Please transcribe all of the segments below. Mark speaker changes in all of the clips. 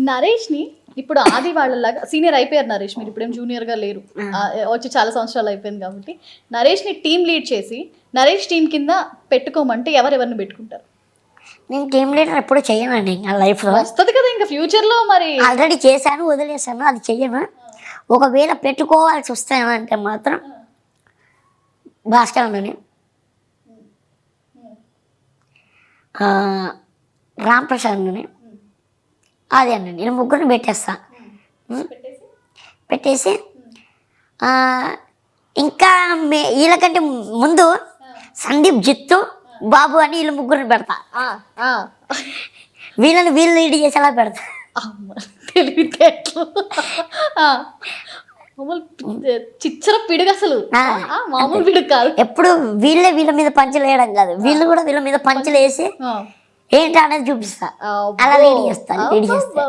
Speaker 1: నరేష్ని ఇప్పుడు ఆది వాళ్ళలాగా సీనియర్ అయిపోయారు నరేష్ మీరు ఇప్పుడేం జూనియర్గా లేరు. వచ్చి చాలా సంవత్సరాలు అయిపోయింది కాబట్టి. నరేష్ని టీం లీడ్ చేసి నరేష్ టీం కింద పెట్టుకోమంటే ఎవరెవరిని పెట్టుకుంటారు?
Speaker 2: నేను టీమ్ లీడర్ ఎప్పుడు చేయనండి నా లైఫ్లో
Speaker 1: వస్తుంది కదా ఇంకా ఫ్యూచర్లో మరి.
Speaker 2: ఆల్రెడీ చేశాను వదిలేశాను అది చెయ్యను. ఒకవేళ పెట్టుకోవాల్సి వస్తానంటే మాత్రం భాస్కర్ అన్నని. ఆ, రామ్ ప్రసాద్ అన్నని. అది అన్నని నేను ముగ్గురిని పెట్టేస్తా? పెట్టేసి? ఇంకా మే వీళ్ళకంటే ముందు సందీప్ జిత్తు బాబు అని వీళ్ళు ముగ్గురిని పెడతా. వీళ్ళని వీళ్ళు లీడ్ చేసేలా పెడతా.
Speaker 1: తెలివితేటలు. మామూలు చిచ్చర పిడుగు అసలు. మామూలు పిడుగు కాదు.
Speaker 2: ఎప్పుడు వీళ్ళే వీళ్ళ మీద పంచులు వేయడం కాదు. వీళ్ళు కూడా వీళ్ళ మీద పంచులు వేసి
Speaker 1: ఆ.
Speaker 2: ఏంటి అనేది చూపిస్తా. అలా lead చేస్తాను, lead చేస్తా.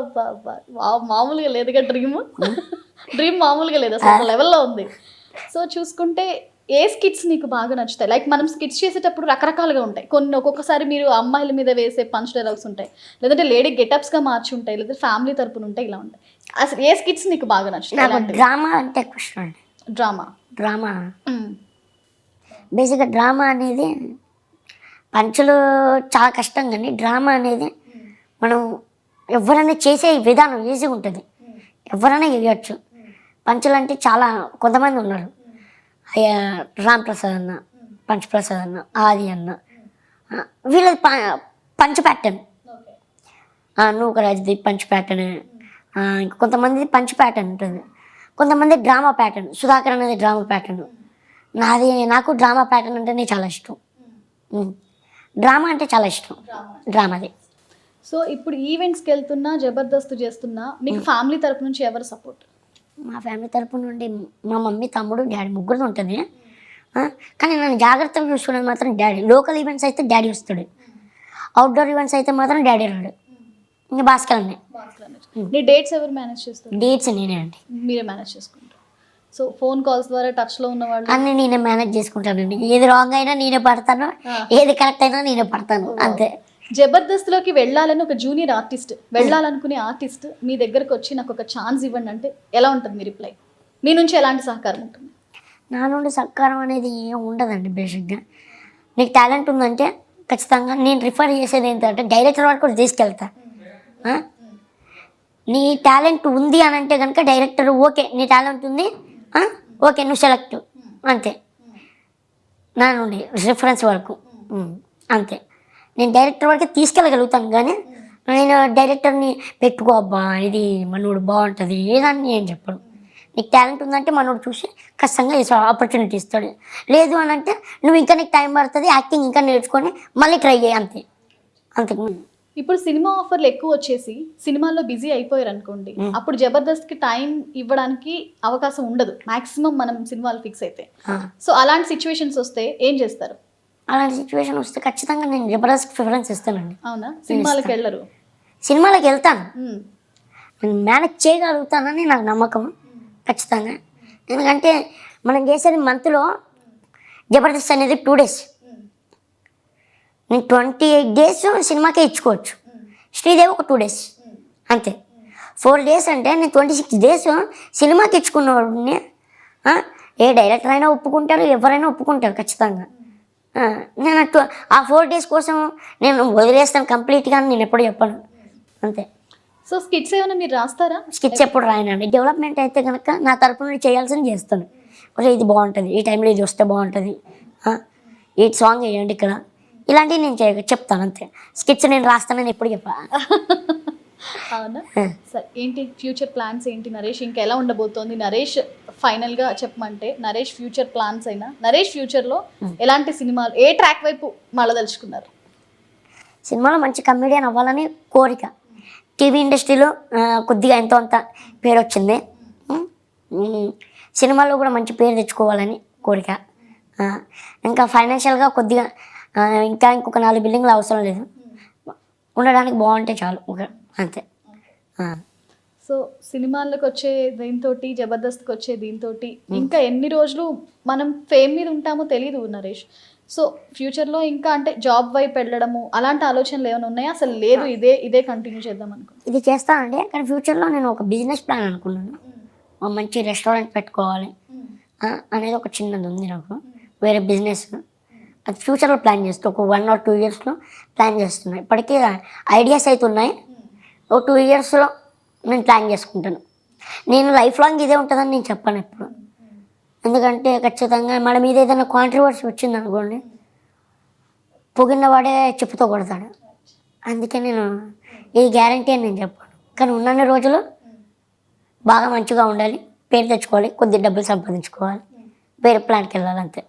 Speaker 1: మామూలుగా లేదుగా డ్రీమ్ డ్రీమ్ మామూలుగా లేదు? అసలు లెవెల్లో ఉంది. సో చూసుకుంటే ఏ స్కిట్స్ నీకు బాగా నచ్చుతాయి? లైక్ మనం స్కిట్స్ చేసేటప్పుడు రకరకాలుగా ఉంటాయి. కొన్ని ఒక్కొక్కసారి మీరు అమ్మాయిల మీద వేసే పంచ్ డైలాగ్స్ ఉంటాయి. లేదంటే లేడీ గెటప్స్గా మార్చి ఉంటాయి లేదంటే ఫ్యామిలీ తరపున ఉంటాయి. ఇలా ఉంటాయి. అసలు ఏ స్కిట్స్ నీకు బాగా నచ్చుతాయి?
Speaker 2: డ్రామా అంటే ఎక్కువ
Speaker 1: డ్రామా
Speaker 2: డ్రామా బేసిక్గా డ్రామా అనేది పంచులు చాలా కష్టం కానీ డ్రామా అనేది మనం ఎవరైనా చేసే విధానం ఈజీగా ఉంటుంది. ఎవరైనా వేయచ్చు పంచులు అంటే చాలా కొంతమంది ఉన్నారు. అయ్యా రామ్ ప్రసాద్ అన్న పంచప్రసాద్ అన్న ఆది అన్న వీళ్ళది ప- పంచ్ ప్యాటర్న్. నువ్వు రాజుది పంచ్ ప్యాటర్న్. ఇంకా కొంతమంది పంచ్ ప్యాటర్న్ ఉంటుంది. కొంతమంది డ్రామా ప్యాటర్న్. సుధాకర్ అనేది డ్రామా ప్యాటర్న్. నాది నాకు డ్రామా ప్యాటర్న్ అంటేనే చాలా ఇష్టం. డ్రామా అంటే చాలా ఇష్టం. డ్రామాది.
Speaker 1: సో ఇప్పుడు ఈవెంట్స్కి వెళ్తున్నా జబర్దస్త్ చేస్తున్నా మీకు ఫ్యామిలీ తరపు నుంచి ఎవరు సపోర్ట్?
Speaker 2: మా ఫ్యామిలీ తరపు నుండి మా మమ్మీ తమ్ముడు డాడీ ముగ్గురు ఉంటుంది. కానీ నన్ను జాగ్రత్తగా చూసుకునేది మాత్రం డాడీ. లోకల్ ఈవెంట్స్ అయితే డాడీ వస్తాడు. అవుట్డోర్ ఈవెంట్స్ అయితే మాత్రం డాడీ రాడు. ఇంకా భాస్కర్
Speaker 1: నీ డేట్స్ ఎవరు మేనేజ్ చేస్తారు?
Speaker 2: డేట్స్ నేనే అండి.
Speaker 1: మీరే మేనేజ్ చేసుకుంటారు. సో ఫోన్ కాల్స్ ద్వారా టచ్లో ఉన్న వాళ్ళు
Speaker 2: అన్నీ నేనే మేనేజ్ చేసుకుంటానండి ఏది రాంగ్ అయినా నేనే పడతాను. ఏది కరెక్ట్ అయినా నేనే పడతాను. అంతే.
Speaker 1: జబర్దస్త్లోకి వెళ్ళాలని ఒక జూనియర్ ఆర్టిస్ట్ వెళ్ళాలనుకునే ఆర్టిస్ట్ మీ దగ్గరకు వచ్చి నాకు ఒక ఛాన్స్ ఇవ్వండి అంటే ఎలా ఉంటుంది మీ రిప్లై మీ నుంచి ఎలాంటి సహకారం ఉంటుంది?
Speaker 2: నా నుండి సత్కారం అనేది ఏం ఉండదండి బేసిక్గా. నీకు టాలెంట్ ఉందంటే ఖచ్చితంగా నేను రిఫర్ చేసేది ఏంటంటే డైరెక్టర్ వరకు కూడా తీసుకెళ్తా. ఆ? నీ టాలెంట్ ఉంది అని అంటే కనుక డైరెక్టర్ ఓకే నీ టాలెంట్ ఉంది? ఓకే నువ్వు సెలెక్ట్ అంతే. నా నుండి రిఫరెన్స్ వరకు అంతే. నేను డైరెక్టర్ వరకు తీసుకెళ్ళగలుగుతాను కానీ నేను డైరెక్టర్ని పెట్టుకో అబ్బా ఇది మనోడు బాగుంటుంది ఏదని నేను చెప్పను నీకు టాలెంట్ ఉందంటే మనోడు చూసి ఖచ్చితంగా ఆపర్చునిటీ ఇస్తాడు. లేదు అని అంటే నువ్వు ఇంకా నీకు టైం పడుతుంది యాక్టింగ్ ఇంకా నేర్చుకొని మళ్ళీ ట్రై చేయి అంతే. అంతే
Speaker 1: ఇప్పుడు సినిమా ఆఫర్లు ఎక్కువ వచ్చేసి సినిమాల్లో బిజీ అయిపోయారు అనుకోండి అప్పుడు జబర్దస్త్కి టైం ఇవ్వడానికి అవకాశం ఉండదు. మాక్సిమం మనం సినిమాలు ఫిక్స్ అయితే. సో అలాంటి సిచ్యువేషన్స్ వస్తే ఏం చేస్తారు?
Speaker 2: అలాంటి సిచ్యువేషన్ వస్తే ఖచ్చితంగా నేను జబర్దస్త్ ప్రిఫరెన్స్ ఇస్తానండి.
Speaker 1: అవునా? సినిమాలకు వెళ్ళరు?
Speaker 2: సినిమాలకు వెళ్తాను. నేను మేనేజ్ చేయగలుగుతానని నాకు నమ్మకం ఖచ్చితంగా. ఎందుకంటే మనం చేసేది మంత్లో జబర్దస్త్ అనేది టూ డేస్. నేను ట్వంటీ ఎయిట్ డేస్ సినిమాకే ఇచ్చుకోవచ్చు. శ్రీదేవి ఒక టూ డేస్. అంతే. ఫోర్ డేస్ అంటే నేను ట్వంటీ సిక్స్ డేస్ సినిమాకి ఇచ్చుకున్నవాడిని ఏ డైరెక్టర్ అయినా ఒప్పుకుంటారు ఎవరైనా ఒప్పుకుంటారు ఖచ్చితంగా. నేను అటు- ఆ ఫోర్ డేస్ కోసం నేను వదిలేస్తాను కంప్లీట్గా అని నేను ఎప్పుడు చెప్పను. అంతే.
Speaker 1: సో స్కిట్స్ ఏమైనా మీరు రాస్తారా?
Speaker 2: స్కిచ్ ఎప్పుడు రాయనండి. డెవలప్మెంట్ అయితే కనుక నా తరపు నుండి చేయాల్సింది చేస్తాను. ఇది బాగుంటుంది. ఈ టైంలో ఇది వస్తే బాగుంటుంది. ఈ సాంగ్ వేయండి ఇక్కడ. ఇలాంటివి నేను చెప్తాను అంతే. స్కిట్స్ నేను రాస్తానని ఎప్పుడు చెప్పా.
Speaker 1: అవునా? సరే ఏంటి ఫ్యూచర్ ప్లాన్స్ ఏంటి నరేష్? ఇంకా ఎలా ఉండబోతోంది? నరేష్ ఫైనల్గా చెప్పమంటే నరేష్ ఫ్యూచర్ ప్లాన్స్ అయినా నరేష్ ఫ్యూచర్లో ఎలాంటి సినిమాలు ఏ ట్రాక్ వైపు మళ్ళదలుచుకున్నారు
Speaker 2: సినిమాలో మంచి కమెడియన్ అవ్వాలని కోరిక. టీవీ ఇండస్ట్రీలో కొద్దిగా ఎంతో అంత పేరు వచ్చింది. సినిమాలో కూడా మంచి పేరు తెచ్చుకోవాలని కోరిక. ఇంకా ఫైనాన్షియల్గా కొద్దిగా ఇంకా ఇంకొక నాలుగు బిల్డింగ్లు అవసరం లేదు. ఉండడానికి బాగుంటే చాలు అంతే.
Speaker 1: సో సినిమాల్లోకి వచ్చే దీంతో జబర్దస్త్కి వచ్చే దీంతో ఇంకా ఎన్ని రోజులు మనం ఫేమ్ మీద ఉంటామో తెలియదు నరేష్. సో ఫ్యూచర్లో ఇంకా అంటే జాబ్ వైపు వెళ్ళడము అలాంటి ఆలోచనలు ఏమైనా ఉన్నాయా? అసలు లేదు ఇదే ఇదే కంటిన్యూ చేద్దాం అనుకో
Speaker 2: ఇది చేస్తానండి కానీ ఫ్యూచర్లో నేను ఒక బిజినెస్ ప్లాన్ అనుకున్నాను. మంచి రెస్టారెంట్ పెట్టుకోవాలి. అనేది ఒక చిన్నది ఉంది నాకు. వేరే బిజినెస్ అది ఫ్యూచర్లో ప్లాన్ చేస్తాను ఒక వన్ ఆర్ టూ ఇయర్స్లో ప్లాన్ చేస్తున్నాను ఇప్పటికీ ఐడియాస్ అయితే ఉన్నాయి. ఒక టూ ఇయర్స్లో నేను ప్లాన్ చేసుకుంటాను. నేను లైఫ్ లాంగ్ ఇదే ఉంటుందని నేను చెప్పాను ఎప్పుడు. ఎందుకంటే ఖచ్చితంగా మన మీద ఏదైనా కాంట్రవర్సీ వచ్చింది అనుకోండి పొగిన వాడే చెప్పుతో కొడతాడు. అందుకే నేను ఇది గ్యారంటీ అని నేను చెప్పాను. కానీ ఉన్నన్ని రోజులు బాగా మంచిగా ఉండాలి పేరు తెచ్చుకోవాలి కొద్ది డబ్బులు సంపాదించుకోవాలి వేరే ప్లాన్కి వెళ్ళాలి అంతే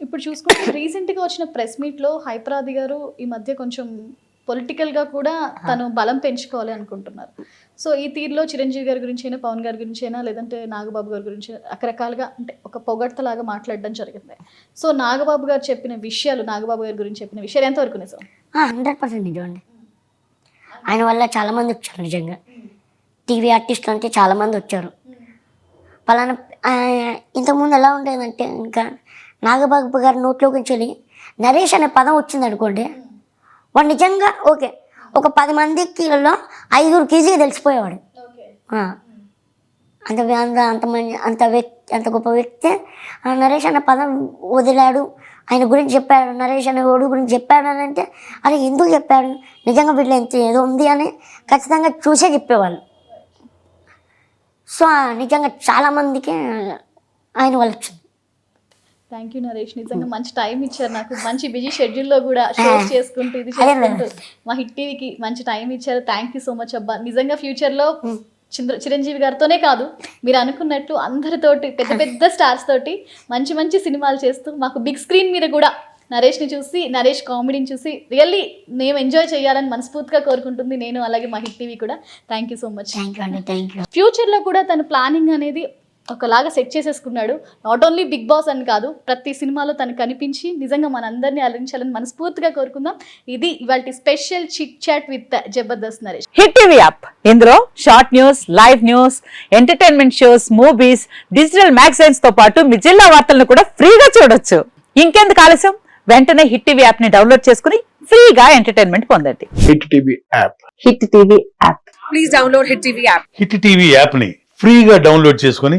Speaker 1: ఇప్పుడు చూసుకుంటే రీసెంట్గా వచ్చిన ప్రెస్ మీట్లో హైపరాది గారు ఈ మధ్య కొంచెం పొలిటికల్గా కూడా తను బలం పెంచుకోవాలి అనుకుంటున్నారు. సో ఈ తీరులో చిరంజీవి గారి గురించి అయినా పవన్ గారి గురించి అయినా లేదంటే నాగబాబు గారి గురించి రకరకాలుగా అంటే ఒక పొగడ్తలాగా మాట్లాడడం జరిగింది. సో నాగబాబు గారు చెప్పిన విషయాలు నాగబాబు గారి గురించి చెప్పిన విషయాలు ఎంతవరకు నిజం?
Speaker 2: హండ్రెడ్ పర్సెంట్ నిజం అండి ఆయన వల్ల చాలామంది వచ్చారు నిజంగా. టీవీ ఆర్టిస్టులు అంటే చాలామంది వచ్చారు. పలానా ఇంతకుముందు ఎలా ఉండేదంటే ఇంకా నాగబాబు గారి నోట్లోకి నుంచి వెళ్ళి నరేష్ అనే పదం వచ్చింది అనుకోండి. వాడు నిజంగా ఓకే ఒక పది మందికిలో ఐదుగురికి ఈజీగా తెలిసిపోయేవాడు. అంత అంత అంత మంచి అంత వ్యక్తి అంత గొప్ప వ్యక్తి. ఆ నరేష్ అన్న పదం వదిలాడు. ఆయన గురించి చెప్పాడు నరేష్ అనే ఓడు గురించి చెప్పాడు అని అంటే అరే ఎందుకు చెప్పాడు? నిజంగా వీళ్ళు ఎంత ఏదో ఉంది అని ఖచ్చితంగా చూసే చెప్పేవాళ్ళు. సో నిజంగా చాలామందికి ఆయన వల్ల వచ్చింది.
Speaker 1: థ్యాంక్ యూ నరేష్ నిజంగా మంచి టైం ఇచ్చారు నాకు. మంచి బిజీ షెడ్యూల్లో కూడా షోస్ చేసుకుంటూ ఇది చేసుకుంటూ మా హిట్ టీవీకి మంచి టైం ఇచ్చారు. థ్యాంక్ యూ సో మచ్ అబ్బా. నిజంగా ఫ్యూచర్లో చంద్ర చిరంజీవి గారితోనే కాదు మీరు అనుకున్నట్టు అందరితోటి పెద్ద పెద్ద స్టార్స్ తోటి మంచి మంచి సినిమాలు చేస్తూ మాకు బిగ్ స్క్రీన్ మీద కూడా నరేష్ని చూసి నరేష్ కామెడీని చూసి రియల్లీ మేము ఎంజాయ్ చేయాలని మనస్ఫూర్తిగా కోరుకుంటుంది నేను అలాగే మా హిట్ టీవీ కూడా. థ్యాంక్ యూ సో మచ్ ఫ్యూచర్లో కూడా తన ప్లానింగ్ అనేది ఒకలాగా సెట్ చేసేసుకున్నాడు. నాట్ ఓన్లీ బిగ్ బాస్ అని కాదు ప్రతి సినిమాలో తను కనిపించి నిజంగా మనందరినీ అలరించాలని మనస్ఫూర్తిగా కోరుకుందాం. ఇది ఇవాళ special chit chat with Jabardasth Naresh
Speaker 3: Hit TV app. ఇందులో short news live news entertainment shows movies digital మ్యాగజైన్స్తో పాటు మీ జిల్లా వార్తలను కూడా ఫ్రీగా చూడొచ్చు. ఇంకెందుకు ఆలస్యం? వెంటనే హిట్ టీవీ యాప్ని డౌన్లోడ్ చేసుకుని ఫ్రీగా ఎంటర్టైన్మెంట్ పొందండి.
Speaker 4: Hit TV app.
Speaker 3: Hit TV app.
Speaker 5: Please download Hit TV app.
Speaker 4: Hit TV యాప్ని ఫ్రీగా డౌన్లోడ్ చేసుకొని